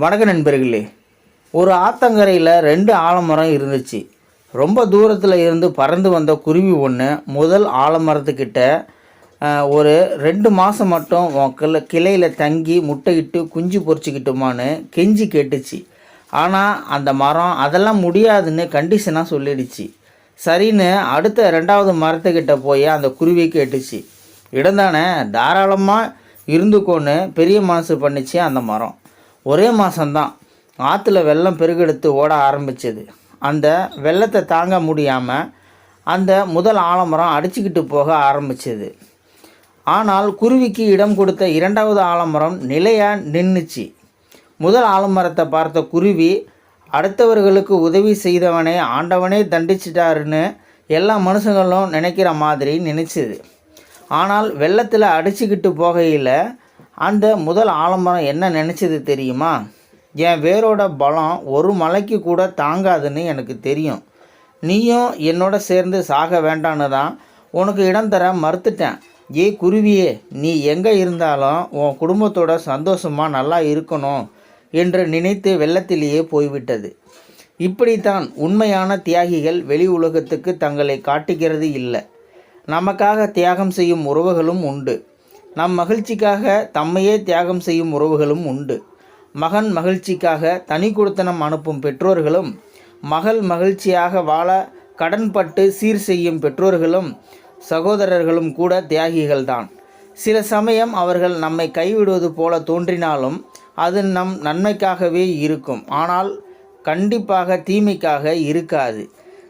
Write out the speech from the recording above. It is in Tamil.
வணக்க நண்பர்களே ஒரு ஆத்தங்கரையில் ரெண்டு ஆலமரம் இருந்துச்சு. ரொம்ப தூரத்தில் இருந்து பறந்து வந்த குருவி ஒன்று முதல் ஆலமரத்துக்கிட்ட ஒரு ரெண்டு மாதம் மட்டும் உன் கிளை கிளையில் தங்கி முட்டையிட்டு குஞ்சு பொரிச்சிக்கிட்டுமான்னு கெஞ்சி கேட்டுச்சு. ஆனால் அந்த மரம் அதெல்லாம் முடியாதுன்னு கண்டிஷனாக சொல்லிடுச்சு. சரின்னு அடுத்த ரெண்டாவது மரத்துக்கிட்ட போய் அந்த குருவி கேட்டுச்சு. இடம்தானே தாராளமாக இருந்துக்கோன்னு பெரிய மனசு பண்ணிச்சு அந்த மரம். ஒரே மாதம்தான் ஆற்றுல வெள்ளம் பெருகெடுத்து ஓட ஆரம்பிச்சது. அந்த வெள்ளத்தை தாங்க முடியாமல் அந்த முதல் ஆலமரம் அடிச்சுக்கிட்டு போக ஆரம்பிச்சது. ஆனால் குருவிக்கு இடம் கொடுத்த இரண்டாவது ஆலமரம் நிலையாக நின்றுச்சு முதல் ஆலமரத்தை பார்த்த குருவி அடுத்தவர்களுக்கு உதவி செய்தவனே ஆண்டவனே தண்டிச்சிட்டாருன்னு எல்லா மனுஷங்களும் நினைக்கிற மாதிரி நினைச்சது. ஆனால் வெள்ளத்தில் அடிச்சுக்கிட்டு போகையில் அந்த முதல் ஆலமரம் என்ன நினச்சது தெரியுமா? என் வேரோட பலம் ஒரு மலைக்கு கூட தாங்காதுன்னு எனக்கு தெரியும். நீயும் என்னோட சேர்ந்து சாக வேண்டான்னு தான் உனக்கு இடம் தர மறுத்துட்டேன். ஏ குருவியே நீ எங்கே இருந்தாலும் உன் குடும்பத்தோட சந்தோஷமாக நல்லா இருக்கணும் என்று நினைத்து வெள்ளத்திலேயே போய்விட்டது. இப்படித்தான் உண்மையான தியாகிகள் வெளி உலகத்துக்கு தங்களை காட்டுகிறது இல்லை. நமக்காக தியாகம் செய்யும் உறவுகளும் உண்டு. நம் மகிழ்ச்சிக்காக தம்மையே தியாகம் செய்யும் உறவுகளும் உண்டு. மகன் மகிழ்ச்சிக்காக தனி கொடுத்தனம் அனுப்பும் பெற்றோர்களும் மகள் மகிழ்ச்சியாக வாழ கடன்பட்டு சீர் செய்யும் பெற்றோர்களும் சகோதரர்களும் கூட தியாகிகள்தான். சில சமயம் அவர்கள் நம்மை கைவிடுவது போல தோன்றினாலும் அது நம் நன்மைக்காகவே இருக்கும். ஆனால் கண்டிப்பாக தீமைக்காக இருக்காது.